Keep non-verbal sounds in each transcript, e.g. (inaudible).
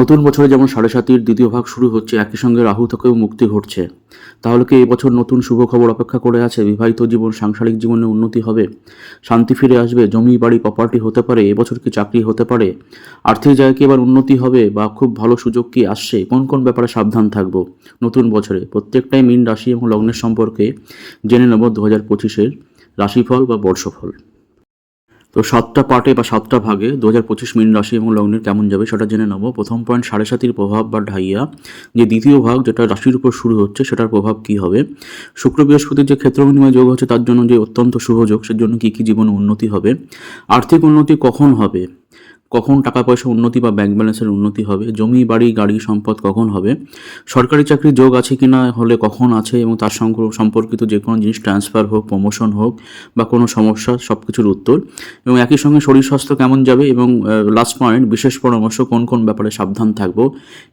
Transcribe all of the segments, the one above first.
নতুন বছরে যেমন সাড়ে সাতির দ্বিতীয় ভাগ শুরু হচ্ছে, একই সঙ্গে রাহু থেকেও মুক্তি ঘটছে। তাহলে কি এই বছর নতুন শুভ খবর অপেক্ষা করে আছে? বিবাহিত জীবন, সাংসারিক জীবনে উন্নতি হবে? শান্তি ফিরে আসবে? জমি, বাড়ি প্রপার্টি হতে পারে? এবছর কি চাকরি হতে পারে? আর্থিক জায়গায় কি এবার উন্নতি হবে বা খুব ভালো সুযোগ কি আসছে? কোন কোন ব্যাপারে সাবধান থাকব? নতুন বছরে প্রত্যেকটাই মীন রাশি এবং লগ্নের সম্পর্কে জেনে নেব দু হাজার পঁচিশের রাশিফল বা বর্ষফল। তো সাতটা পার্টে বা সাতটা ভাগে দু হাজার পঁচিশ মিন রাশি এবং লগ্নের কেমন যাবে সেটা জেনে নেব। প্রথম পয়েন্ট সাড়ে সাতির প্রভাব বা ঢাইয়া। যে দ্বিতীয় ভাগ যেটা রাশির উপর শুরু হচ্ছে, সেটার প্রভাব কি হবে? শুক্র বৃহস্পতির যে ক্ষেত্র বিনিময় যোগ হচ্ছে, তার জন্য যে অত্যন্ত শুভ যোগ সের জন্য কী কী জীবনে উন্নতি হবে? আর্থিক উন্নতি কখন হবে? কখন টাকা পয়সা উন্নতি বা ব্যাংক ব্যালেন্সের উন্নতি হবে? জমি, বাড়ি, গাড়ি সম্পদ কখন হবে? সরকারি চাকরির যোগ আছে কি না হলে কখন আছে এবং তার সম্পর্কিত যে কোনো জিনিস ট্রান্সফার হোক প্রমোশন হোক বা কোনো সমস্যা সব কিছুর উত্তর। এবং একই সঙ্গে শরীর স্বাস্থ্য কেমন যাবে এবং লাস্ট পয়েন্ট বিশেষ পরামর্শ কোন কোন ব্যাপারে সাবধান থাকব,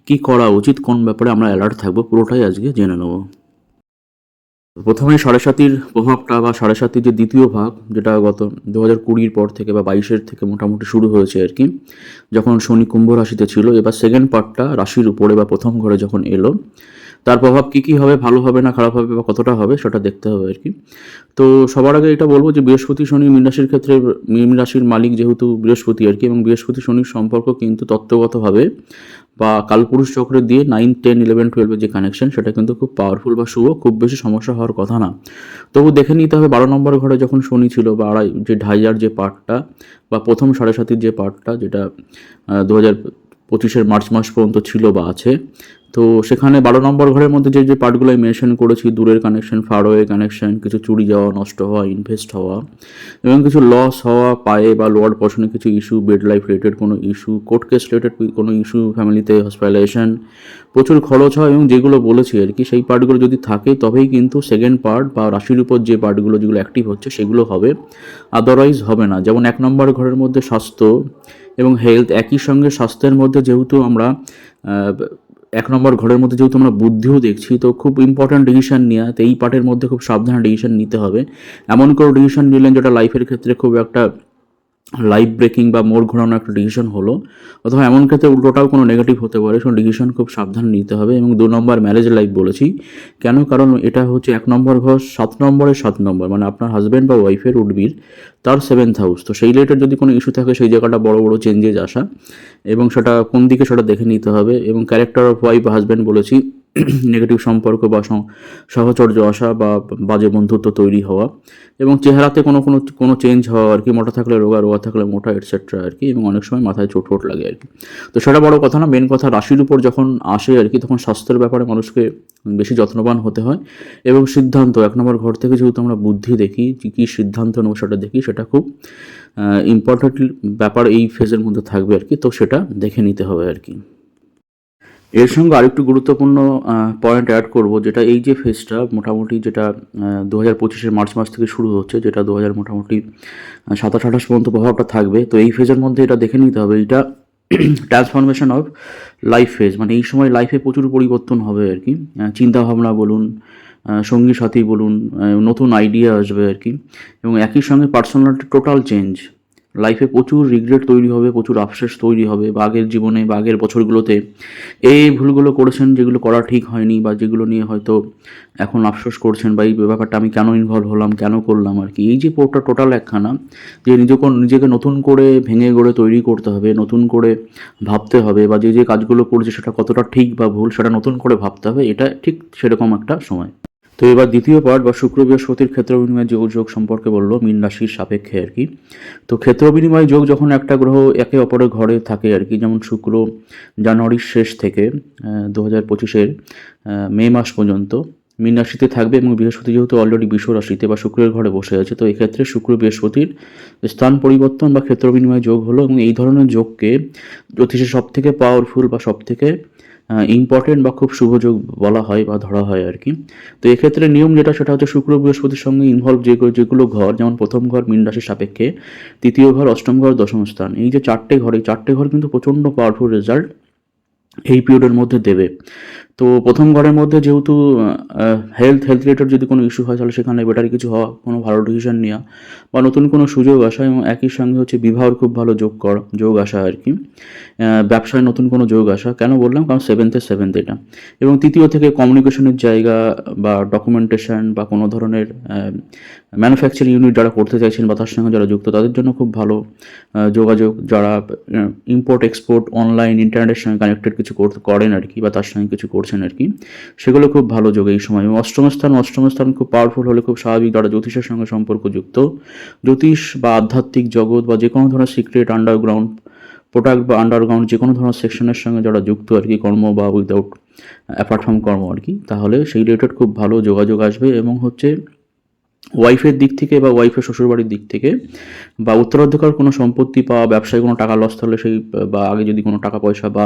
কি করা উচিত, কোন ব্যাপারে আমরা অ্যালার্ট থাকব, পুরোটাই আজকে জেনে নেব। প্রথমে সরস্বতীর প্রভাবটা বা সরস্বতীর যে দ্বিতীয় ভাগ, যেটা গত দু হাজার কুড়ির পর থেকে বা বাইশের থেকে মোটামুটি শুরু হয়েছে আর কি, যখন শনি কুম্ভ রাশিতে ছিল, এবার সেকেন্ড পার্টটা রাশির উপরে বা প্রথম ঘরে যখন এলো তার প্রভাব কী কী হবে, ভালো হবে না খারাপ হবে বা কতটা হবে সেটা দেখতে হবে আর কি। তো সবার আগে এটা বলব যে বৃহস্পতি শনি মীন রাশির ক্ষেত্রে মীন রাশির মালিক যেহেতু বৃহস্পতি আর কি এবং বৃহস্পতি শনির সম্পর্ক কিন্তু তত্ত্বগতভাবে বা কালপুরুষ চক্রে দিয়ে নাইন টেন ইলেভেন টুয়েলভের যে কানেকশন সেটা কিন্তু খুব পাওয়ারফুল বা শুভ, খুব বেশি সমস্যা হওয়ার কথা না। তবু দেখে নিতে হবে বারো নম্বর ঘরে যখন শনি ছিল বা আড়াই, যে ঢাইয়ার যে পার্টটা বা প্রথম সাড়ে সাতির যে পার্টটা যেটা দু হাজার পঁচিশের মার্চ মাস পর্যন্ত ছিল বা আছে। তো সেখানে বারো নম্বর ঘরের মধ্যে যে যে পার্টগুলো আমি মেনশন করেছি, দূরের কানেকশন ফারওয়ে কানেকশন কিছু চুরি যাওয়া, নষ্ট হওয়া ইনভেস্ট হওয়া, এবং কিছু লস হওয়া, পায়ে বা লোয়ার পশনে কিছু ইস্যু বেড লাইফ রিলেটেড কোনো ইস্যু কোর্ট কেস রিলেটেড কোনো ইস্যু ফ্যামিলিতে হসপিটালাইজেশন প্রচুর খরচ হয়, এবং যেগুলো বলেছি আর কি, সেই পার্টগুলো যদি থাকে, তবেই কিন্তু সেকেন্ড পার্ট বা রাশির উপর যে পার্টগুলো যেগুলো অ্যাক্টিভ হচ্ছে, সেগুলো হবে। আদারওয়াইজ হবে না। যেমন এক নম্বর ঘরের মধ্যে স্বাস্থ্য এবং হেলথ একই সঙ্গে স্বাস্থ্যের মধ্যে যেহেতু আমরা এক নম্বর ঘরের মধ্যে যেহেতু আমরা বুদ্ধিও দেখছি, তো খুব ইম্পর্ট্যান্ট ডিসিশন নেওয়া, তো এই পার্টের মধ্যে খুব সাবধানে ডিসিশন নিতে হবে। এমন কোনো ডিসিশান নিলেন যেটা লাইফের ক্ষেত্রে খুব একটা লাইফ ব্রেকিং বা মোড় ঘোরানো একটা ডিসিশন হলো। অথবা এমন ক্ষেত্রে উল্টোটাও কোনো নেগেটিভ হতে পারে। সেই ডিসিশন খুব সাবধানে নিতে হবে এবং দু নম্বর ম্যারেজ লাইফ বলেছি। কেন? কারণ এটা হচ্ছে এক নম্বর ঘর, সাত নম্বরের সাত নম্বর মানে আপনার হাজব্যান্ড বা ওয়াইফের উডবির তার সেভেন্থ হাউস তো সেই রিলেটেড যদি কোনো ইস্যু থাকে, সেই জায়গাটা বড় বড় চেঞ্জেস আসা। এবং সেটা কোন দিকে সেটা দেখে নিতে হবে। এবং ক্যারেক্টার অফ ওয়াইফ হাজব্যান্ড বলেছি (clears throat) নেগেটিভ সম্পর্ক বা সহ- সহচর্য আসা বা বাজে বন্ধুত্ব তৈরি হওয়া এবং চেহারাতে কোনো কোনো কোনো চেঞ্জ হওয়া আর কি, মোটা থাকলে রোগা রোগা থাকলে মোটা এটসেট্রা আর কি, এবং অনেক সময় মাথায় চোট ফোট লাগে আর কি। তো সেটা বড় কথা না মেন কথা রাশির উপর যখন আসে আর কি, তখন স্বাস্থ্যের ব্যাপারে মানুষকে বেশি যত্নবান হতে হয় এবং সিদ্ধান্ত, এক নম্বর ঘর থেকে যেহেতু আমরা বুদ্ধি দেখি কী সিদ্ধান্ত নেব সেটা দেখি, সেটা খুব ইম্পর্ট্যান্ট ব্যাপার এই ফেজের মধ্যে থাকবে আর কি, তো সেটা দেখে নিতে হবে আর কি। এর সঙ্গে আরেকটু গুরুত্বপূর্ণ পয়েন্ট অ্যাড করব, যেটা এই যে ফেজটা মোটামুটি যেটা দু হাজার পঁচিশের মার্চ মাস থেকে শুরু হচ্ছে, যেটা দু হাজার মোটামুটি সাতাশ আঠাশ পর্যন্ত প্রভাবটা থাকবে। তো এই ফেজের মধ্যে এটা দেখে নিতে হবে, এটা ট্রান্সফরমেশন অফ লাইফ ফেজ মানে এই সময় লাইফে প্রচুর পরিবর্তন হবে আর কি। চিন্তাভাবনা বলুন সঙ্গী সাথী বলুন নতুন আইডিয়া আসবে আর কি। এবং একই সঙ্গে পার্সোনালিটি টোটাল চেঞ্জ লাইফে প্রচুর রিগ্রেট তৈরি হবে, প্রচুর আফসোস তৈরি হবে বা আগের জীবনে বা আগের বছরগুলোতে। এই ভুলগুলো করেছেন যেগুলো করা ঠিক হয়নি বা যেগুলো নিয়ে হয়তো এখন আফসোস করছেন বা এই ব্যাপারটা আমি কেন ইনভলভ হলাম, কেন করলাম আর কি। এই যে পোর্টটা টোটাল একখানা, যে নিজেকে নিজেকে নতুন করে ভেঙে গড়ে তৈরি করতে হবে, নতুন করে ভাবতে হবে বা যে যে কাজগুলো করছে সেটা কতটা ঠিক বা ভুল সেটা নতুন করে ভাবতে হবে, এটা ঠিক সেরকম একটা সময়। তো এবার দ্বিতীয় পার্ট বা শুক্র বৃহস্পতির ক্ষেত্র বিনিময় যোগ যোগ সম্পর্কে বলল, মীন রাশির সাপেক্ষে আর কি। তো ক্ষেত্র বিনিময় যোগ যখন একটা গ্রহ একে অপরের ঘরে থাকে আর কি, যেমন শুক্র জানুয়ারির শেষ থেকে দু হাজার পঁচিশের মে মাস পর্যন্ত মীন রাশিতে থাকবে এবং বৃহস্পতি যেহেতু অলরেডি বিশ্ব রাশিতে বা শুক্রের ঘরে বসে আছে, তো এক্ষেত্রে শুক্র বৃহস্পতির স্থান পরিবর্তন বা ক্ষেত্র বিনিময় যোগ হলো এবং এই ধরনের যোগকে জ্যোতিষে সবথেকে পাওয়ারফুল বা সব থেকে ইম্পর্টেন্ট বা খুব শুভ যোগ বলা হয় বা ধরা হয় আর কি। তো এক্ষেত্রে নিয়ম যেটা, সেটা হচ্ছে শুক্র বৃহস্পতির সঙ্গে ইনভলভ যে যেগুলো ঘর, যেমন প্রথম ঘর মীন রাশির সাপেক্ষে, তৃতীয় ঘর অষ্টম ঘর দশম স্থান। এই যে চারটে ঘর, এই চারটে ঘর কিন্তু প্রচণ্ড পাওয়ারফুল রেজাল্ট এই পিরিয়ডের মধ্যে দেবে। তো প্রথম ঘরের মধ্যে যেহেতু হেলথ হেলথ রিলেটেড যদি কোনো ইস্যু হয়, তাহলে সেখানে বেটার কিছু হওয়া, কোনো ভালো ডিসিশন নেওয়া বা নতুন কোনো সুযোগ আসা এবং একই সঙ্গে হচ্ছে বিবাহর খুব ভালো যোগ করা, যোগ আসা আর কি। ব্যবসায় নতুন কোনো যোগ আসা, কেন বললাম? কারণ সেভেন্থে সেভেন্থ এটা। এবং তৃতীয় থেকে কমিউনিকেশনের জায়গা বা ডকুমেন্টেশন বা কোনো ধরনের ম্যানুফ্যাকচারিং ইউনিট যারা করতে চাইছেন বা তার সঙ্গে যারা যুক্ত, তাদের জন্য খুব ভালো যোগাযোগ যারা ইম্পোর্ট এক্সপোর্ট অনলাইন ইন্টারনেটের সঙ্গে কানেক্টেড কিছু করেন আর কি বা তার সঙ্গে কিছু করছেন আর কি, সেগুলো খুব ভালো যোগ এই সময়। এবং অষ্টম স্থান অষ্টম স্থান খুব পাওয়ারফুল হলে খুব স্বাভাবিক যারা জ্যোতিষের সঙ্গে সম্পর্কযুক্ত, জ্যোতিষ বা আধ্যাত্মিক জগৎ বা যে কোনো ধরনের সিক্রেট আন্ডারগ্রাউন্ড প্রোডাক্ট বা আন্ডারগ্রাউন্ড যে কোনো ধরনের সেকশনের সঙ্গে যারা যুক্ত আর কি, কর্ম বা উইদাউট অ্যাপার্ট ফ্রম কর্ম আর কি, তাহলে সেই রিলেটেড খুব ভালো যোগাযোগ আসবে এবং হচ্ছে ওয়াইফের দিক থেকে বা ওয়াইফের শ্বশুরবাড়ির দিক থেকে বা উত্তরাধিকার কোনো সম্পত্তি পাওয়া ব্যবসায় কোনো টাকা লস থাকলে সেই, বা আগে যদি কোনো টাকা পয়সা বা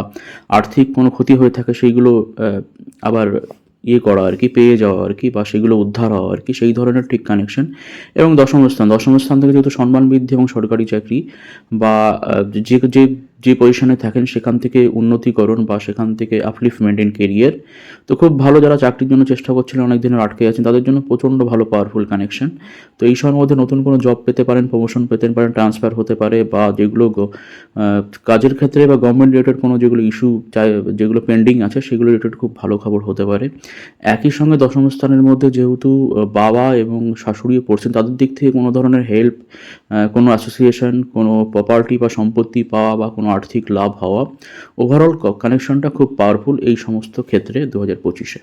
আর্থিক কোনো ক্ষতি হয়ে থাকে সেইগুলো আবার ইয়ে করা আর কি, পেয়ে যাওয়া আর কি বা সেগুলো উদ্ধার হওয়া আর কি, সেই ধরনের ঠিক কানেকশন এবং দশম স্থান। দশম স্থান থেকে যেহেতু সম্মান বৃদ্ধি এবং সরকারি চাকরি বা যে যে যে পজিশনে থাকেন, সেখান থেকে উন্নতিকরণ বা সেখান থেকে আপলিফমেন্ট ইন কেরিয়ার তো খুব ভালো যারা চাকরির জন্য চেষ্টা করছিলেন অনেক দিনের আটকে আছেন, তাদের জন্য প্রচণ্ড ভালো পাওয়ারফুল কানেকশন তো এই সময়ের মধ্যে নতুন কোনো জব পেতে পারেন প্রমোশন পেতে পারেন ট্রান্সফার হতে পারে বা যেগুলো কাজের ক্ষেত্রে বা গভর্নমেন্ট রিলেটেড কোনো যেগুলো ইস্যু যেগুলো পেন্ডিং আছে, সেগুলো রিলেটেড খুব ভালো খবর হতে পারে। একই সঙ্গে দশম স্থানের মধ্যে যেহেতু বাবা এবং শাশুড়িও পড়ছেন, তাদের দিক থেকে কোনো ধরনের হেল্প কোনো অ্যাসোসিয়েশন কোনো প্রপার্টি বা সম্পত্তি পাওয়া বা কোনো আর্থিক লাভ হওয়া ওভারঅল কানেকশনটা খুব পাওয়ারফুল এই সমস্ত ক্ষেত্রে দু হাজার পঁচিশে।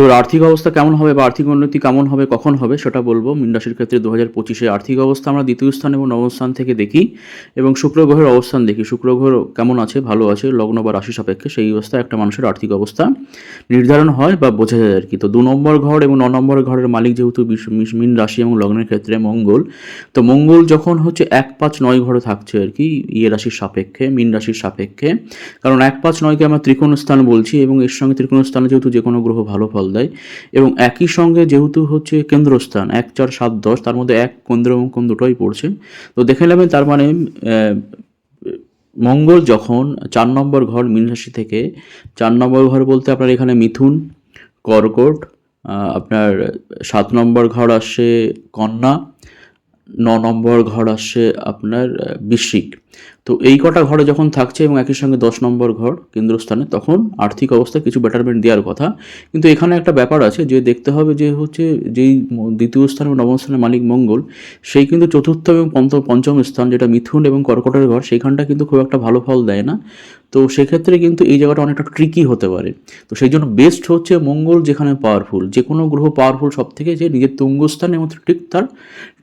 তো আর্থিক অবস্থা কেমন হবে বা আর্থিক উন্নতি কেমন হবে, কখন হবে সেটা বলব। মীন রাশির ক্ষেত্রে দু হাজার পঁচিশে আর্থিক অবস্থা আমরা দ্বিতীয় স্থান এবং নবম স্থান থেকে দেখি এবং শুক্র গ্রহের অবস্থান দেখি। শুক্র গ্রহ কেমন আছে, ভালো আছে, লগ্ন বা রাশি সাপেক্ষে সেই অবস্থায় একটা মানুষের আর্থিক অবস্থা নির্ধারণ হয় বা বোঝা যায় আর কি। তো দু নম্বর ঘর এবং ন নম্বর ঘরের মালিক যেহেতু মীন রাশি এবং লগ্নের ক্ষেত্রে মঙ্গল, তো মঙ্গল যখন হচ্ছে এক পাঁচ নয় ঘরে থাকছে আর কি ইয়ে রাশির সাপেক্ষে, মীন রাশির সাপেক্ষে। কারণ এক পাঁচ নয়কে আমরা ত্রিকোণ স্থান বলছি এবং এর সঙ্গে ত্রিকোণ স্থানে যেহেতু যে কোনো গ্রহ ভালো ফল দেয় এবং একই সঙ্গে যেহেতু হচ্ছে কেন্দ্রস্থান এক চার সাত দশ তার মধ্যে এক কেন্দ্র এবং কোণ দুটোই পড়ছে। তো দেখে নেবেন তার মানে মঙ্গল যখন চার নম্বর ঘর মীন রাশি থেকে চার নম্বর ঘর বলতে আপনার এখানে মিথুন কর্কট আপনার সাত নম্বর ঘর আসছে কন্যা ন নম্বর ঘর আসছে আপনার আহ, বৃশ্চিক। তো এই কটা ঘরে যখন থাকছে এবং একই সঙ্গে দশ নম্বর ঘর কেন্দ্রস্থানে, তখন আর্থিক অবস্থা কিছু বেটারমেন্ট দেওয়ার কথা। কিন্তু এখানে একটা ব্যাপার আছে যে দেখতে হবে যে হচ্ছে যেই দ্বিতীয় স্থান এবং নবম স্থানের মালিক মঙ্গল, সেই কিন্তু চতুর্থ এবং পঞ্চ- পঞ্চম স্থান যেটা মিথুন এবং কর্কটের ঘর, সেইখানটা কিন্তু খুব একটা ভালো ফল দেয় না। তো সেক্ষেত্রে কিন্তু এই জায়গাটা অনেকটা ট্রিকি হতে পারে। তো সেই জন্য বেস্ট হচ্ছে মঙ্গল, যেখানে পাওয়ারফুল যে কোনো গ্রহ পাওয়ারফুল সব থেকে যে নিজের তুঙ্গস্থান এবং ঠিক তার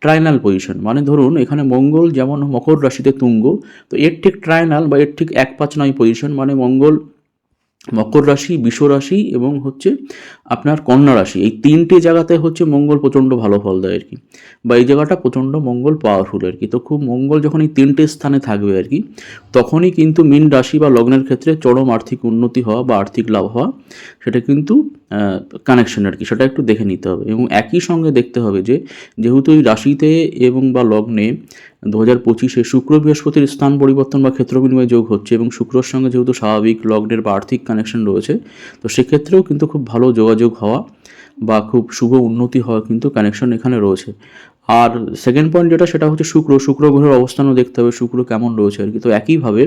ট্রাইনাল পজিশন মানে ধরুন, এখানে মঙ্গল যেমন মকর রাশিতে তুঙ্গ, তো এর ঠিক ট্রাইনাল বা এর ঠিক এক পাঁচ নয় পজিশন মানে মঙ্গল মকর রাশি, বিষ রাশি এবং হচ্ছে আপনার কন্যা রাশি। এই তিনটে জায়গাতে হচ্ছে মঙ্গল প্রচণ্ড ভালো ফল দেয় আর কি। বা এই জায়গাটা প্রচণ্ড মঙ্গল পাওয়ারফুল আর কি। তো খুব মঙ্গল যখন এই তিনটে স্থানে থাকবে আর কি, তখনই কিন্তু মীন রাশি বা লগ্নের ক্ষেত্রে চরম আর্থিক উন্নতি হওয়া বা আর্থিক লাভ হওয়া, সেটা কিন্তু কানেকশন আর কি, সেটা একটু দেখে নিতে হবে। এবং একই সঙ্গে দেখতে হবে যে, যেহেতু এই রাশিতে এবং বা লগ্নে দু হাজার পঁচিশে শুক্র বৃহস্পতির স্থান পরিবর্তন বা ক্ষেত্র বিনিময় যোগ হচ্ছে এবং শুক্রর সঙ্গে যেহেতু স্বাভাবিক লগ্নের বা আর্থিক কানেকশন রয়েছে, তো সেক্ষেত্রেও কিন্তু খুব ভালো যোগাযোগ হওয়া বা খুব শুভ উন্নতি হওয়া কিন্তু কানেকশন এখানে রয়েছে। আর সেকেন্ড পয়েন্ট যেটা, সেটা হচ্ছে শুক্র। শুক্র গ্রহের অবস্থানও দেখতে হবে, শুক্র কেমন রয়েছে আর কি। তো একইভাবে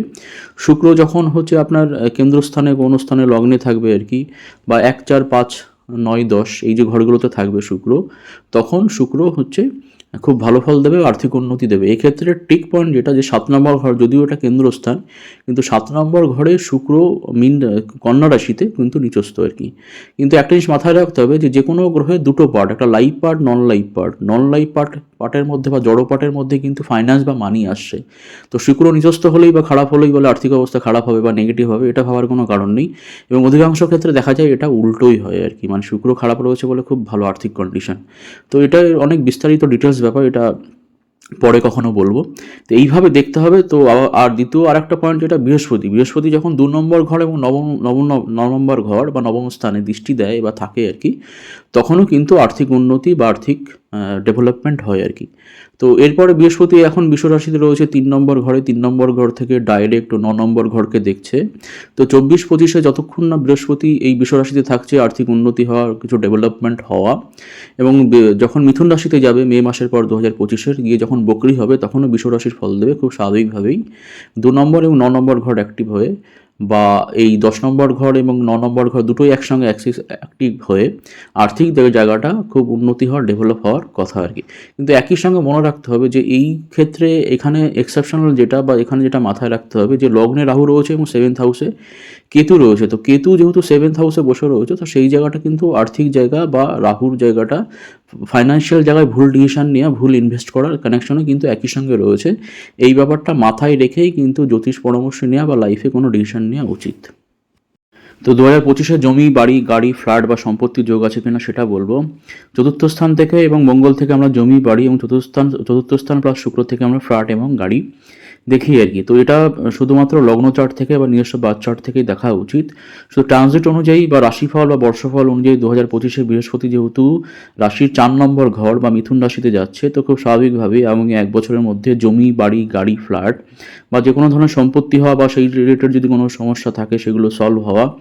শুক্র যখন হচ্ছে আপনার কেন্দ্রস্থানে কোনো স্থানে লগ্নে থাকবে আর কি, বা এক, চার, পাঁচ, নয়, দশ, এই যে ঘরগুলোতে থাকবে শুক্র, তখন শুক্র হচ্ছে খুব ভালো ফল দেবে আর্থিক উন্নতি দেবে। এক্ষেত্রে টিক পয়েন্ট যেটা যে সাত নম্বর ঘর, যদিও এটা কেন্দ্রস্থান, কিন্তু সাত নম্বর ঘরে শুক্র, মিন, কন্যা রাশিতে কিন্তু নিচস্থ আর কি। কিন্তু একটা জিনিস মাথায় রাখতে হবে যে যে কোনো গ্রহে দুটো পার্ট একটা live part non live part non live part পার্টের মধ্যে বা জড় পার্টের মধ্যে কিন্তু ফাইন্যান্স বা মানি আসছে। তো শুক্র নিজস্ব হলেই বা খারাপ হলেই বলে আর্থিক অবস্থা খারাপ হবে বা নেগেটিভ হবে, এটা ভাবার কোনো কারণ নেই। এবং অধিকাংশ ক্ষেত্রে দেখা যায় এটা উল্টোই হয় আর কি। মানে শুক্র খারাপ রয়েছে বলে খুব ভালো আর্থিক কন্ডিশন তো এটা অনেক বিস্তারিত ডিটেলস ব্যাপার, এটা পরে কখনো বলব। তো এইভাবে দেখতে হবে। তো আর দ্বিতীয় আরেকটা পয়েন্ট যেটা বৃহস্পতি। বৃহস্পতি যখন দু নম্বর ঘর এবং নবম নবম নম্বর ঘর বা নবম স্থানে দৃষ্টি দেয় বা থাকে আর কি, তখনও কিন্তু আর্থিক উন্নতি বা আর্থিক ডেভেলপমেন্ট হয় আর কি। তো এরপরে বৃহস্পতি, এখন বিশ্বরাশিতে রয়েছে তিন নম্বর ঘরে, তিন নম্বর ঘর থেকে ডাইরেক্ট ন নম্বর ঘরকে দেখছে। তো চব্বিশ পঁচিশে যতক্ষণ না বৃহস্পতি এই বিশ্বরাশিতে থাকছে, আর্থিক উন্নতি হওয়ার কিছু ডেভেলপমেন্ট হওয়া এবং যখন মিথুন রাশিতে যাবে, মে মাসের পর দু হাজার পঁচিশের, গিয়ে যখন বকরি হবে, তখনও বিশ্বরাশির ফল দেবে খুব স্বাভাবিকভাবেই। দু নম্বর এবং ন নম্বর ঘর অ্যাক্টিভ হয়ে বা এই দশ নম্বর ঘর এবং ন নম্বর ঘর দুটোই একসঙ্গে অ্যাক্সিস অ্যাক্টিভ হয়ে আর্থিক জায়গাটা খুব উন্নতি হওয়ার ডেভেলপ হওয়ার কথা আর কি। কিন্তু একই সঙ্গে মনে রাখতে হবে যে এই ক্ষেত্রে এখানে এক্সেপশনাল যেটা বা এখানে যেটা মাথায় রাখতে হবে যে লগ্নে রাহু রয়েছে এবং সেভেন্থ হাউসে কেতু রয়েছে। তো কেতু যেহেতু সেভেন্থ হাউসে বসে রয়েছে, তো সেই জায়গাটা কিন্তু আর্থিক জায়গা বা রাহুর জায়গাটা ফাইন্যান্সিয়াল জায়গায় ভুল ডিসিশন নেওয়া ভুল ইনভেস্ট করার কানেকশনে কিন্তু একই সঙ্গে রয়েছে। এই ব্যাপারটা মাথায় রেখেই কিন্তু জ্যোতিষ পরামর্শ নেওয়া বা লাইফে কোনো ডিসিশন নেওয়া উচিত। তো দু হাজার পঁচিশে জমি, বাড়ি, গাড়ি ফ্ল্যাট বা সম্পত্তির যোগ আছে কিনা সেটা বলব। চতুর্থ স্থান থেকে এবং মঙ্গল থেকে আমরা জমি, বাড়ি এবং চতুর্থ স্থান চতুর্থ স্থান প্লাস শুক্র থেকে আমরা ফ্ল্যাট এবং গাড়ি। দেখি আর কি। তো এটা শুধুমাত্র লগ্ন চার্ট থেকে বা নিজস্ব বাদ চার্ট থেকেই দেখা উচিত। শুধু ট্রানজিট অনুযায়ী বা রাশিফল বা বর্ষফল অনুযায়ী দু হাজার পঁচিশে বৃহস্পতি যেহেতু রাশির চার নম্বর ঘর বা মিথুন রাশিতে যাচ্ছে, তো খুব স্বাভাবিকভাবে এবং এক বছরের মধ্যে জমি, বাড়ি, গাড়ি ফ্ল্যাট বা যে কোনো ধরনের সম্পত্তি হওয়া বা সেই রিলেটেড যদি কোনো সমস্যা থাকে সেগুলো সলভ হওয়া।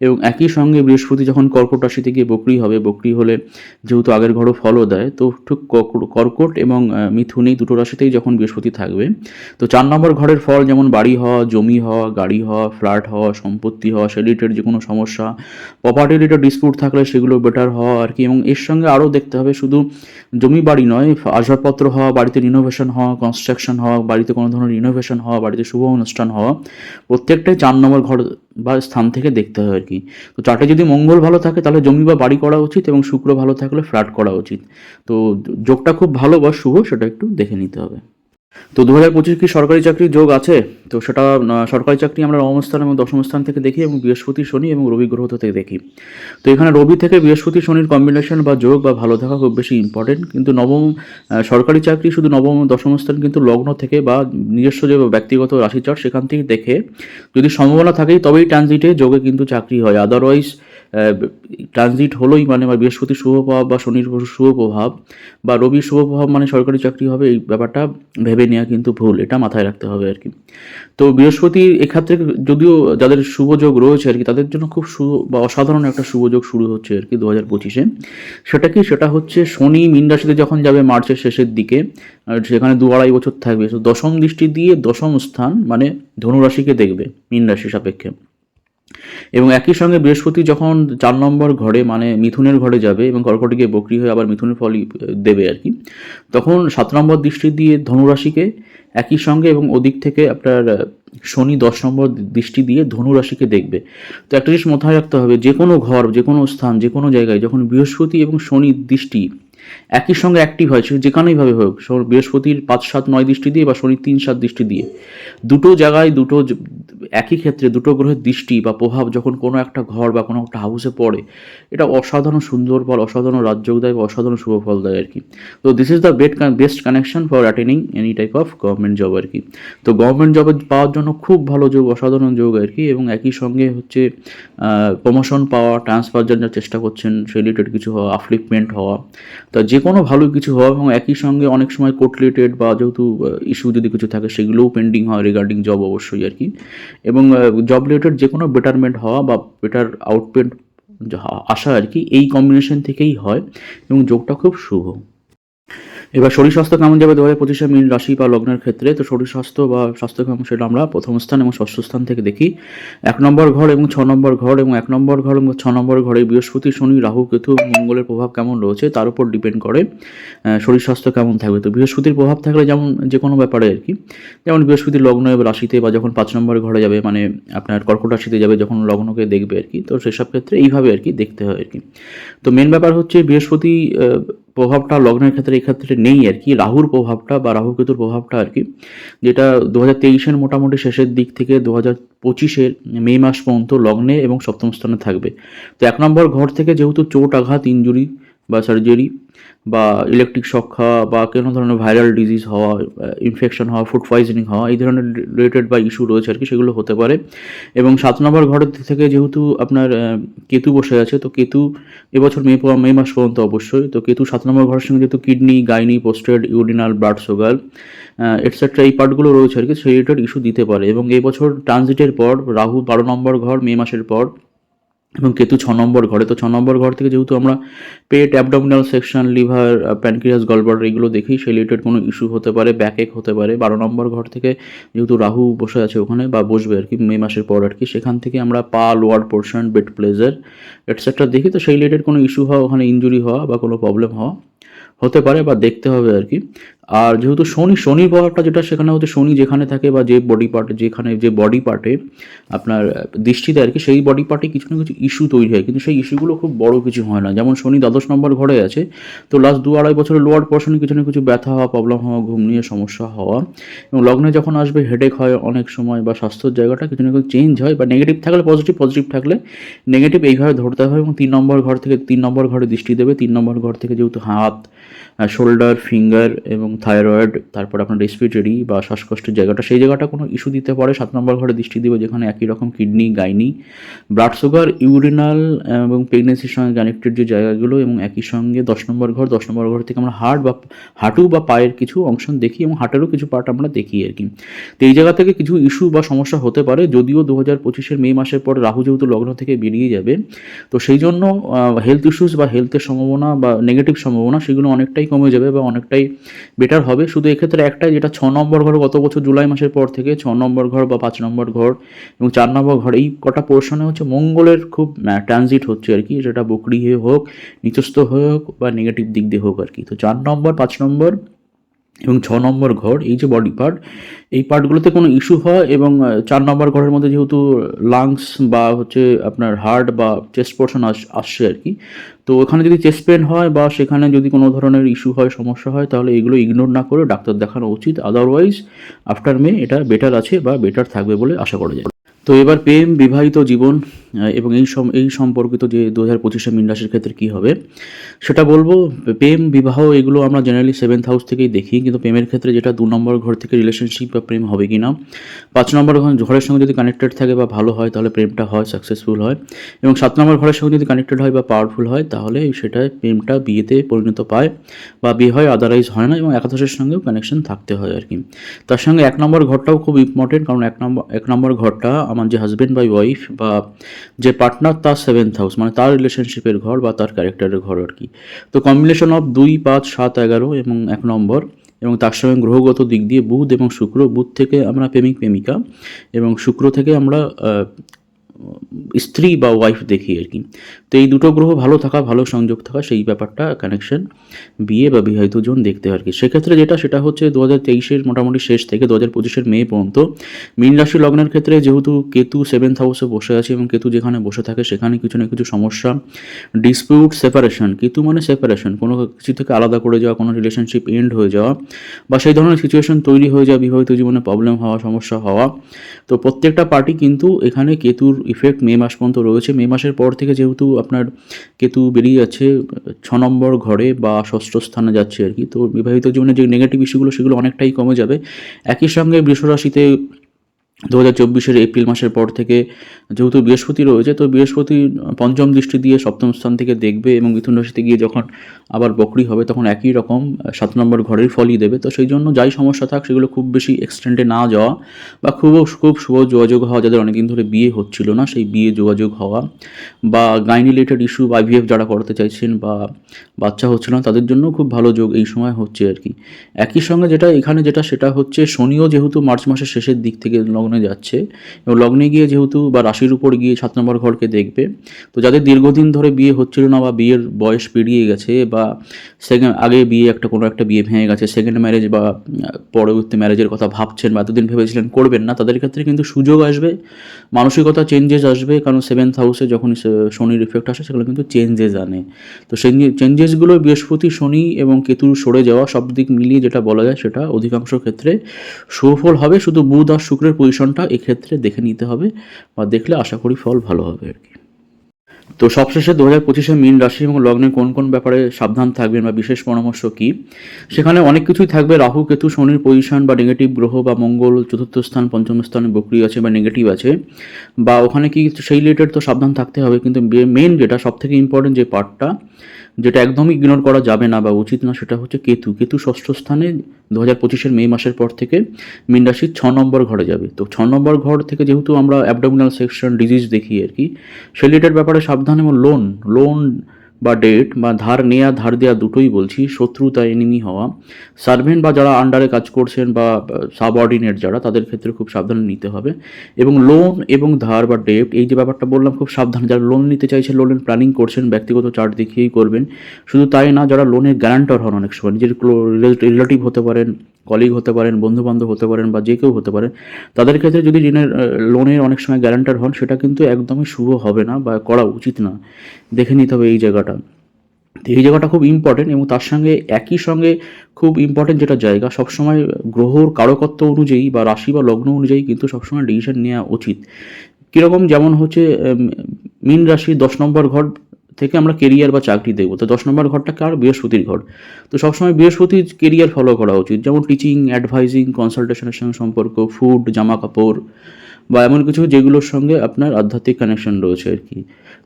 এবং একই সঙ্গে বৃহস্পতি যখন কর্কট রাশিতে গিয়ে বকরি হবে, বকরি হলে যেহেতু আগের ঘরও ফলও দেয়, তো ঠিক কর্ক- কর্কট এবং মিথুন এই দুটো রাশিতেই যখন বৃহস্পতি থাকবে, তো চার নম্বর ঘরের ফল যেমন বাড়ি হওয়া, জমি হওয়া, গাড়ি হওয়া ফ্ল্যাট হওয়া, সম্পত্তি হওয়া, সে রিলেটেড যে কোনো সমস্যা প্রপার্টি রিলেটেড ডিসপিউট থাকলে সেগুলো বেটার হওয়া আর কি। এবং এর সঙ্গে আরও দেখতে হবে শুধু জমি বাড়ি নয়, আসবাবপত্র হওয়া, বাড়িতে রিনোভেশন হওয়া কনস্ট্রাকশন হওয়া, বাড়িতে কোনো ধরনের রিনোভেশন হওয়া বাড়িতে শুভ অনুষ্ঠান হওয়া, প্রত্যেকটাই চার নম্বর ঘর বা স্থান থেকে দেখতে হয় আর কি। তো চারটে যদি মঙ্গল ভালো থাকে, তাহলে জমি বা বাড়ি করা উচিত এবং শুক্র ভালো থাকলে ফ্ল্যাট করা উচিত। তো যোগটা খুব ভালো বা শুভ, সেটা একটু দেখে নিতে হবে। তো দু হাজার পঁচিশ কি সরকারি চাকরির যোগ আছে? তো সেটা সরকারি চাকরি আমরা নবম স্থান এবং দশম স্থান থেকে দেখি এবং বৃহস্পতি, শনি এবং রবি গ্রহ থেকে দেখি। তো এখানে রবি থেকে বৃহস্পতি, শনির কম্বিনেশন বা যোগ বা ভালো থাকা খুব বেশি ইম্পর্টেন্ট কিন্তু নবম সরকারি চাকরি শুধু নবম দশম স্থান কিন্তু লগ্ন থেকে বা নিজস্ব যে ব্যক্তিগত রাশিচর সেখান থেকে দেখে যদি সম্ভাবনা থাকে তবেই ট্রানজিটে যোগে কিন্তু চাকরি হয়। আদারওয়াইজ ট্রানজিট হলোই মানে বা বৃহস্পতির শুভ প্রভাব বা শনির শুভ প্রভাব বা রবির শুভ প্রভাব মানে সরকারি চাকরি হবে, এই ব্যাপারটা ভেবে নেওয়া কিন্তু ভুল, এটা মাথায় রাখতে হবে আর কি। তো বৃহস্পতি এক্ষেত্রে যদিও যাদের শুভযোগ রয়েছে আর কি, তাদের জন্য খুব শুভ বা অসাধারণ একটা শুভযোগ শুরু হচ্ছে আর কি দু হাজার পঁচিশে। সেটা কি? সেটা হচ্ছে শনি মীন রাশিতে যখন যাবে মার্চের শেষের দিকে সেখানে দু আড়াই বছর থাকবে, তো দশম দৃষ্টি দিয়ে দশম স্থান মানে ধনুরাশিকে দেখবে মীন রাশি সাপেক্ষে। এবং একই সঙ্গে বৃহস্পতি যখন চার নম্বর ঘরে মানে মিথুনের ঘরে যাবে এবং কর্কটিকে বকরি হয়ে আবার মিথুনের ফলই দেবে আর কি, তখন সাত নম্বর দৃষ্টি দিয়ে ধনুরাশিকে একই সঙ্গে এবং ওদিক থেকে আপনার শনি দশ নম্বর দৃষ্টি দিয়ে ধনুরাশিকে দেখবে। তো একটা জিনিস মাথায় রাখতে হবে, যে কোনো ঘর, যে কোনো স্থান, যে কোনো জায়গায় যখন বৃহস্পতি এবং শনি দৃষ্টি একই সঙ্গে অ্যাক্টিভ হয়, সে যেখানেইভাবে হোক বৃহস্পতির পাঁচ সাত নয় দৃষ্টি দিয়ে বা শনির তিন সাত দৃষ্টি দিয়ে। দুটো জায়গায় দুটো একই ক্ষেত্রে দুটো গ্রহের দৃষ্টি বা প্রভাব যখন কোনো একটা ঘর বা কোনো একটা হাউসে পড়ে, এটা অসাধারণ সুন্দর ফল, অসাধারণ রাজযোগ দেয় বা অসাধারণ শুভ ফল দেয় আর কি তো this is the bet best connection for attaining any type of government job আর কি তো গভর্নমেন্ট জব পাওয়ার জন্য খুব ভালো যোগ, অসাধারণ যোগ আর কি এবং একই সঙ্গে হচ্ছে প্রমোশন পাওয়া ট্রান্সফার জানার চেষ্টা করছেন সেই রিলেটেড কিছু হওয়া আফলিপমেন্ট হওয়া। তা যে কোনো ভালো কিছু হওয়া এবং একই সঙ্গে অনেক সময় কোর্ট রিলেটেড বা যেহেতু ইস্যু যদি কিছু থাকে সেগুলোও পেন্ডিং হয় রিগার্ডিং জব অবশ্যই আর কি এবং জব রিলেটেড যে কোনো বেটারমেন্ট হওয়া বা বেটার আউটপেন্ট আসা আর কি এই কম্বিনেশন থেকেই হয় এবং যোগটা খুব শুভ। এবার শরীর স্বাস্থ্য কেমন যাবে? দু হাজার পঁচিশে মীন রাশি বা লগ্নের ক্ষেত্রে তো শরীর স্বাস্থ্য বা স্বাস্থ্য কেমন সেটা আমরা প্রথম স্থান এবং ষষ্ঠ স্থান থেকে দেখি। এক নম্বর ঘর এবং ছ নম্বর ঘর এবং এক নম্বর ঘর এবং ছ নম্বর ঘরে বৃহস্পতি, শনি, রাহু, কেতু, মঙ্গলের প্রভাব কেমন রয়েছে তার উপর ডিপেন্ড করে শরীর স্বাস্থ্য কেমন থাকবে। তো বৃহস্পতির প্রভাব থাকলে যেমন যে কোনো ব্যাপারে আর কি, যেমন বৃহস্পতির লগ্ন এবং রাশিতে বা যখন পাঁচ নম্বর ঘরে যাবে মানে আপনার কর্কট রাশিতে যাবে যখন লগ্নকে দেখবে আর কি, তো সেসব ক্ষেত্রে এইভাবে আর কি দেখতে হয় আর কি। তো মেন ব্যাপার হচ্ছে বৃহস্পতি প্রভাবটা লগ্নের ক্ষেত্রে এই ক্ষেত্রে নেই আর কি। রাহুর প্রভাবটা বা রাহু কেতুর প্রভাবটা আর কি, যেটা দু হাজার তেইশের মোটামুটি শেষের দিক থেকে দু হাজার পঁচিশের মে মাস পর্যন্ত লগ্নে এবং সপ্তম স্থানে থাকবে। তো এক নম্বর ঘর থেকে যেহেতু চোট আঘাত ইঞ্জুরি বা সার্জারি বা ইলেকট্রিক শক খাওয়া বা কোনো ধরনের ভাইরাল ডিজিজ হওয়া ইনফেকশন হওয়া ফুড পয়জনিং হওয়া, এই ধরনের রিলেটেড বা ইস্যু রয়েছে আর কি সেগুলো হতে পারে। এবং সাত নম্বর ঘরের থেকে যেহেতু আপনার কেতু বসে আছে, তো কেতু এবছর মে মে মাস পর্যন্ত অবশ্যই। তো কেতু সাত নম্বর ঘরের সঙ্গে যেহেতু kidney gynae prostate urinal blood sugar etcetera এই পার্টগুলো রয়েছে আর কি সেই রিলেটেড ইস্যু দিতে পারে। এবং এই বছর ট্রানজিটের পর, রাহু বারো নম্বর ঘর মে মাসের পর এবং কেতু ছ নম্বর ঘরে। তো ছ নম্বর ঘর থেকে যেহেতু আমরা পেট abdominal section liver pancreas gallbladder এগুলো দেখি, সেই রিলেটেড কোনো ইস্যু হতে পারে ব্যাকেক হতে পারে। বারো নম্বর ঘর থেকে যেহেতু রাহু বসে আছে ওখানে বা বসবে আর কি, মে মাসের পর আর কি, সেখান থেকে আমরা পা lower portion bed pleasure etcetera দেখি। তো সেই রিলেটেড কোনো ইস্যু হওয়া, ওখানে ইঞ্জুরি হওয়া বা কোনো প্রবলেম হওয়া হতে পারে বা দেখতে হবে আর কি। আর যেহেতু শনি শনির প্রভাবটা যেটা সেখানে হচ্ছে শনি যেখানে থাকে বা যে বডি পার্ট যেখানে যে বডি পার্টে আপনার আহ, দৃষ্টি দেয় আর কি সেই বডি পার্টে কিছু না কিছু ইস্যু তৈরি হয়। কিন্তু সেই ইস্যুগুলো খুব বড় কিছু হয় না। যেমন শনি দ্বাদশ নম্বর ঘরে আছে তো লাস্ট দু আড়াই বছরের লোয়ার পোর্শনে কিছু না কিছু ব্যথা হওয়া প্রবলেম হওয়া ঘুম নিয়ে সমস্যা হওয়া এবং লগ্নে যখন আসবে হেডেক হয় অনেক সময় বা স্বাস্থ্যের জায়গাটা কিছু না কিছু চেঞ্জ হয় বা নেগেটিভ থাকলে পজিটিভ পজিটিভ থাকলে নেগেটিভ এইভাবে ধরতে হবে এবং তিন নম্বর ঘর থেকে তিন নম্বর ঘরে দৃষ্টি দেবে তিন নম্বর ঘর থেকে যেহেতু হাত শোল্ডার ফিঙ্গার এবং থাইরয়েড তারপর আপনার রেসপিরেটরি বা শ্বাসকষ্টের জায়গাটা, সেই জায়গাটা কোনো ইস্যু দিতে পারে। সাত নম্বর ঘরে দৃষ্টি দেবে যেখানে একই রকম kidney gynae blood sugar urinal এবং প্রেগনেন্সির সঙ্গে কানেক্টেড যে জায়গাগুলো এবং একই সঙ্গে দশ নম্বর ঘর, দশ নম্বর ঘর থেকে আমরা হার্ট বা হাঁটু বা পায়ের কিছু অংশ দেখি এবং হার্টেরও কিছু পার্ট আমরা দেখি আর কি। তো এই জায়গা থেকে কিছু ইস্যু বা সমস্যা হতে পারে, যদিও দু হাজার পঁচিশের মে মাসের পর রাহু যেহেতু লগ্ন থেকে বেরিয়ে যাবে, তো সেই জন্য হেলথ ইস্যুস বা হেলথের সম্ভাবনা বা নেগেটিভ সম্ভাবনা, সেগুলো অনেকটাই কমে যাবে বা অনেকটাই বেটার হবে। শুধু এক্ষেত্রে একটাই, যেটা ছ নম্বর ঘর গত বছর জুলাই মাসের পর থেকে, ছ নম্বর ঘর বা পাঁচ নম্বর ঘর এবং চার নম্বর ঘর, এই কটা পোর্শনে হচ্ছে মঙ্গলের খুব ট্রানজিট হচ্ছে আর কি, সেটা বকরি হয়ে হোক, নিচস্থ হয়ে হোক বা নেগেটিভ দিক দিয়ে হোক আর কি। তো চার নম্বর, পাঁচ নম্বর এবং ছ নম্বর ঘর, এই যে বডি পার্ট এই পার্টগুলোতে কোনো ইস্যু হয় এবং চার নম্বর ঘরের মধ্যে যেহেতু লাংস বা হচ্ছে আপনার হার্ট বা চেস্ট পোর্শন আসছে আর কি, তো ওখানে যদি চেস্ট পেন হয় বা সেখানে যদি কোনো ধরনের ইস্যু হয়, সমস্যা হয়, তাহলে এগুলো ইগনোর না করে ডাক্তার দেখানো উচিত। আদারওয়াইজ আফটার মে এটা বেটার আছে বা বেটার থাকবে বলে আশা করা যায়। তো এবার প্রেম, বিবাহিত জীবন এবং এই সম এই সম্পর্কিত যে দু হাজার পঁচিশে রাশির ক্ষেত্রে কী হবে, সেটা বলব, প্রেম, বিবাহ, এগুলো আমরা জেনারেলি সেভেন্থ হাউস থেকেই দেখি, কিন্তু প্রেমের ক্ষেত্রে যেটা দু নম্বর ঘর থেকে রিলেশনশিপ বা প্রেম হবে কি না পাঁচ নম্বর ঘর ঘরের সঙ্গে যদি কানেক্টেড থাকে বা ভালো হয়, তাহলে প্রেমটা হয় সাকসেসফুল হয়, এবং সাত নম্বর ঘরের সঙ্গে যদি কানেক্টেড হয় বা পাওয়ারফুল হয়, তাহলে সেটা প্রেমটা বিয়েতে পরিণত পায়, বা বিয়ে হয় আদারওয়াইজ হয় না, এবং একাদশের সঙ্গেও কানেকশন থাকতে হয় আর কি। তার সঙ্গে এক নম্বর ঘরটাও খুব ইম্পর্টেন্ট কারণ এক নম্বর এক নম্বর ঘরটা আমার যে হাজব্যান্ড বাই ওয়াইফ বা যে পার্টনার তার সেভেন্থ হাউস মানে তার রিলেশনশিপের ঘর বা তার ক্যারেক্টারের ঘর আর কি। তো কম্বিনেশন অফ দুই, পাঁচ, সাত, এগারো এবং এক নম্বর এবং তার সঙ্গে গ্রহগত দিক দিয়ে বুধ এবং শুক্র, বুধ থেকে আমরা প্রেমিক, প্রেমিকা এবং শুক্র থেকে আমরা স্ত্রী বা ওয়াইফ দেখি আর কি। তো এই দুটো গ্রহ ভালো থাকা, ভালো সংযোগ থাকা, সেই ব্যাপারটা কানেকশন বিয়ে বা বিবাহিত জন দেখতে আর কি। সেক্ষেত্রে যেটা, সেটা হচ্ছে দু হাজার তেইশের মোটামুটি শেষ থেকে দু হাজার পঁচিশের মে পর্যন্ত মীন রাশি লগ্নের ক্ষেত্রে যেহেতু কেতু সেভেন্থ হাউসে বসে আছে এবং কেতু যেখানে বসে থাকে, সেখানে কিছু না কিছু সমস্যা ডিসপিউট সেপারেশন কেতু মানে সেপারেশন কোনো কিছু থেকে আলাদা করে যাওয়া, কোনো রিলেশনশিপ এন্ড হয়ে যাওয়া বা সেই ধরনের সিচুয়েশন তৈরি হয়ে যাওয়া, বিবাহিত জীবনে প্রবলেম হওয়া, সমস্যা হওয়া, তো প্রত্যেকটা পার্টি কিন্তু এখানে কেতুর ইফেক্ট মে মাস পর্যন্ত রয়েছে। মে মাসের পর থেকে যেহেতু আপনার কেতু বেরিয়ে যাচ্ছে, ছ নম্বর ঘরে বা ষষ্ঠ স্থানে যাচ্ছে আর কি। তো বিবাহিত জীবনে যে নেগেটিভ ইস্যুগুলো সেগুলো অনেকটাই কমে যাবে। একই সঙ্গে বৃষরাশিতে দু হাজার চব্বিশের এপ্রিল মাসের পর থেকে যেহেতু বৃহস্পতি রয়েছে, তো বৃহস্পতি পঞ্চম দৃষ্টি দিয়ে সপ্তম স্থান থেকে দেখবে এবং মিথুন রাশিতে গিয়ে যখন আবার বকরি হবে, তখন একই রকম সাত নম্বর ঘরের ফলই দেবে। তো সেই জন্য যাই সমস্যা থাক, সেগুলো খুব বেশি এক্সটেন্ডে না যাওয়া বা খুব খুব শুভ যোগাযোগ হওয়া, যাদের অনেকদিন ধরে বিয়ে হচ্ছিল না, সেই বিয়ে যোগাযোগ হওয়া বা গাইন রিলেটেড ইস্যু বা আইভিএফ যারা করতে চাইছেন বা বাচ্চা হচ্ছে না, তাদের জন্য খুব ভালো যোগ এই সময় হচ্ছে আর কি। একই সঙ্গে যেটা এখানে যেটা, সেটা হচ্ছে শনিও যেহেতু মার্চ মাসের শেষের দিক থেকে লগ্নে যাচ্ছে এবং লগ্নে গিয়ে যেহেতু বা রাশির উপর গিয়ে সাত নম্বর ঘরকে দেখবে, তো যাদের দীর্ঘদিন ধরে বিয়ে হচ্ছিল না বা বিয়ের বয়স পেরিয়ে গেছে বা সেকেন্ড আগে বিয়ে একটা কোনো একটা বিয়ে ভেঙে গেছে সেকেন্ড ম্যারেজ বা পরবর্তী ম্যারেজের কথা ভাবছেন বা এতদিন ভেবেছিলেন করবেন না, তাদের ক্ষেত্রে কিন্তু সুযোগ আসবে, মানসিকতা চেঞ্জেস আসবে, কারণ সেভেন্থ হাউসে যখন শনির ইফেক্ট আসে সেগুলো কিন্তু চেঞ্জেস আনে। তো সেই চেঞ্জেসগুলো বৃহস্পতি, শনি এবং কেতুর সরে যাওয়া সব দিক মিলিয়ে যেটা বলা যায় সেটা অধিকাংশ ক্ষেত্রে সুফল হবে, শুধু বুধ আর শুক্রের পজিশনটা এক্ষেত্রে দেখে নিতে হবে বা দেখলে আশা করি ফল ভালো হবে আর কি। তো সবশেষে দু হাজার পঁচিশে মীন রাশি এবং লগ্নে কোন কোন ব্যাপারে সাবধান থাকবেন বা বিশেষ পরামর্শ কি? সেখানে অনেক কিছুই থাকবে। রাহু, কেতু, শনির পজিশন বা নেগেটিভ গ্রহ বা মঙ্গল চতুর্থ স্থান, পঞ্চম স্থানে, বকরি আছে বা নেগেটিভ আছে। বা ওখানে কি সেই রিলেটেড তো সাবধান থাকতে হবে। কিন্তু মেন যেটা সব থেকে ইম্পর্টেন্ট যে পার্টটা যেটা একদমই ইগনোর করা যাবে না বা উচিত না, সেটা হচ্ছে কেতু। কেতু ষষ্ঠ স্থানে দু হাজার পঁচিশের মে মাসের পর থেকে মীন রাশির ছ নম্বর ঘরে যাবে। তো ছ নম্বর ঘর থেকে যেহেতু আমরা অ্যাবডোমিনাল সেকশন ডিজিজ দেখি আর কি সে ব্যাপারে সাবধান এবং লোন লোন বা ডেট বা ধার নেয়া, ধার দেওয়া দুটোই বলছি, শত্রুতা এনিমি হওয়া। সার্ভেন্ট বা যারা আন্ডারে কাজ করছেন বা সাবঅর্ডিনেট যারা, তাদের ক্ষেত্রে খুব সাবধানে নিতে হবে। এবং লোন এবং ধার বা ডেট এই যে ব্যাপারটা বললাম, খুব সাবধানে। যারা লোন নিতে চাইছে লোনের প্ল্যানিং করছেন, ব্যক্তিগত চার্ট দেখিয়েই করবেন। শুধু তাই না, যারা লোনের গ্যারান্টার হন অনেক সময়, নিজের রিলেটিভ হতে পারেন কলিগ হতে পারেন বন্ধু বান্ধব হতে পারেন বা যে কেউ হতে পারেন তাদের ক্ষেত্রে যদি ঋণের লোনের অনেক সময় গ্যারান্টার হন, সেটা কিন্তু একদমই শুভ হবে না বা করা উচিত না। দেখে নিতে হবে এই জায়গাটা। তো এই জায়গাটা খুব ইম্পর্টেন্ট এবং তার সঙ্গে একই সঙ্গে খুব ইম্পর্টেন্ট যেটা জায়গা, সবসময় গ্রহর কারকত্ব অনুযায়ী বা রাশি বা লগ্ন অনুযায়ী কিন্তু সবসময় ডিসিশন নেওয়া উচিত। কীরকম যেমন হচ্ছে মীন রাশি দশ নম্বর ঘর থেকে আমরা কেরিয়ার বা চাকরি দেখব তো দশ নম্বর ঘরটা কার? বৃহস্পতির ঘর। তো সবসময় বৃহস্পতির কেরিয়ার ফলো করা উচিত। যেমন টিচিং অ্যাডভাইজিং কনসালটেশনের সঙ্গে সম্পর্ক ফুড জামা কাপড় বা এমন কিছু যেগুলোর সঙ্গে আপনার আধ্যাত্মিক কানেকশন রয়েছে আর কি।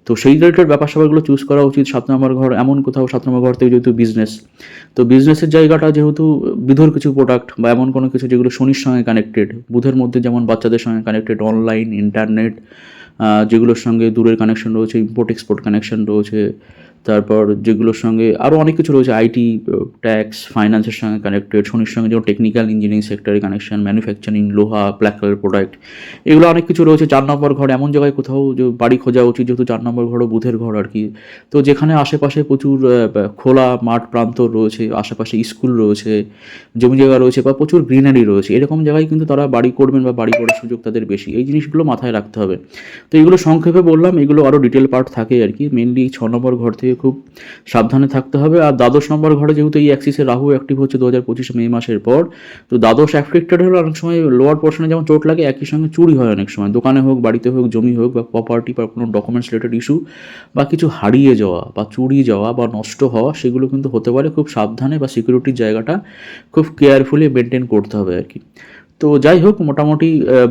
তো সেই রিলেটেড ব্যাপার স্যাপারগুলো চুজ করা উচিত সাত নম্বর ঘর, এমন কোথাও সাত নম্বর ঘর থেকে যেহেতু বিজনেস তো বিজনেসের জায়গাটা যেহেতু বিধুর কিছু প্রোডাক্ট বা এমন কোনো কিছু যেগুলো শনির সঙ্গে কানেক্টেড বুধের মধ্যে যেমন বাচ্চাদের সঙ্গে কানেক্টেড অনলাইন ইন্টারনেট যেগুলোর সঙ্গে দূরের কানেকশন রয়েছে ইম্পোর্ট এক্সপোর্ট কানেকশন রয়েছে তারপর যেগুলোর সঙ্গে আরও অনেক কিছু রয়েছে আইটি ট্যাক্স ফাইন্যান্সের সঙ্গে কানেক্টেড শনির সঙ্গে যেমন টেকনিক্যাল ইঞ্জিনিয়ারিং সেক্টরে কানেকশন ম্যানুফ্যাকচারিং লোহা ব্ল্যাক কালার প্রোডাক্ট এগুলো অনেক কিছু রয়েছে, চার নম্বর ঘর, এমন জায়গায় কোথাও যে বাড়ি খোঁজা উচিত, যেহেতু চার নম্বর ঘরও বুধের ঘর আর কি। তো যেখানে আশেপাশে প্রচুর খোলা মাঠ প্রান্তর রয়েছে, আশেপাশে স্কুল রয়েছে, জমি জায়গা রয়েছে বা প্রচুর গ্রিনারি রয়েছে, এরকম জায়গায় কিন্তু তারা বাড়ি করবেন বা বাড়ি করার সুযোগ তাদের বেশি। এই জিনিসগুলো মাথায় রাখতে হবে। তো এগুলো সংক্ষেপে বললাম, এগুলো আরও ডিটেল পার্ট থাকে আর কি। মেনলি ছ নম্বর ঘর থেকে খুব সাবধানে থাকতে হবে। আর দ্বাদশ নম্বর ঘরে যেহেতু এই অ্যাক্সিসে রাহু অ্যাক্টিভ হচ্ছে দু হাজার পঁচিশে মে মাসের পর, তো দ্বাদশ অ্যাফেক্টেড হলে অনেক সময় লোয়ার পোর্শনে যেমন চোট লাগে, একই সঙ্গে চুরি হয় অনেক সময়। দোকানে হোক, বাড়িতে হোক, জমি হোক, বা প্রপার্টি বা কোনো ডকুমেন্টস রিলেটেড ইস্যু বা কিছু হারিয়ে যাওয়া, বা চুরি যাওয়া, বা নষ্ট হওয়া, সেগুলো কিন্তু হতে পারে। খুব সাবধানে বা সিকিউরিটির জায়গাটা খুব কেয়ারফুলি মেনটেন করতে হবে আর কি। তো যাই হোক, মোটামুটি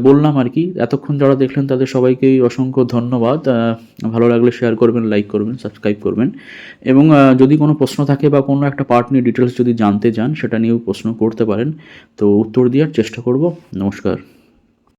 বললাম আর কি। এতক্ষণ যারা দেখলেন তাদের সবাইকেই অসংখ্য ধন্যবাদ। ভালো লাগলে শেয়ার করবেন লাইক করবেন সাবস্ক্রাইব করবেন। এবং যদি কোনো প্রশ্ন থাকে বা কোনো একটা পার্ট নিয়ে ডিটেলস যদি জানতে চান, সেটা নিয়েও প্রশ্ন করতে পারেন। তো উত্তর দেওয়ার চেষ্টা করব। নমস্কার।